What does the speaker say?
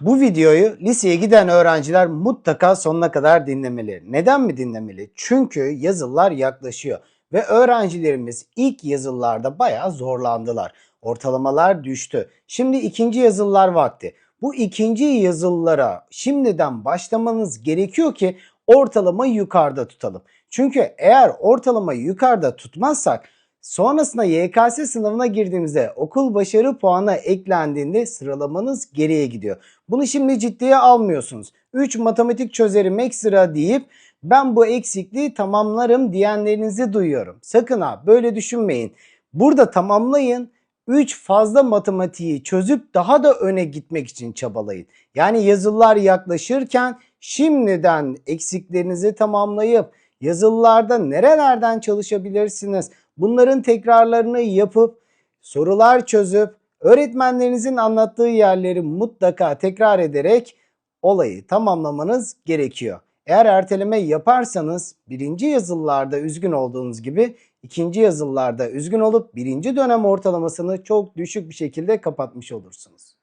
Bu videoyu liseye giden öğrenciler mutlaka sonuna kadar dinlemeli. Neden mi dinlemeli? Çünkü yazılılar yaklaşıyor ve öğrencilerimiz ilk yazılılarda bayağı zorlandılar. Ortalamalar düştü. Şimdi ikinci yazılılar vakti. Bu ikinci yazılılara şimdiden başlamanız gerekiyor ki ortalamayı yukarıda tutalım. Çünkü eğer ortalamayı yukarıda tutmazsak sonrasında YKS sınavına girdiğimizde okul başarı puanı eklendiğinde sıralamanız geriye gidiyor. Bunu şimdi ciddiye almıyorsunuz. 3 matematik çözerim ekstra deyip ben bu eksikliği tamamlarım diyenlerinizi duyuyorum. Sakın ha böyle düşünmeyin. Burada tamamlayın. 3 fazla matematiği çözüp daha da öne gitmek için çabalayın. Yani yazılılar yaklaşırken şimdiden eksiklerinizi tamamlayıp yazılılarda nerelerden çalışabilirsiniz? Bunların tekrarlarını yapıp sorular çözüp öğretmenlerinizin anlattığı yerleri mutlaka tekrar ederek olayı tamamlamanız gerekiyor. Eğer erteleme yaparsanız birinci yazılılarda üzgün olduğunuz gibi ikinci yazılılarda üzgün olup birinci dönem ortalamasını çok düşük bir şekilde kapatmış olursunuz.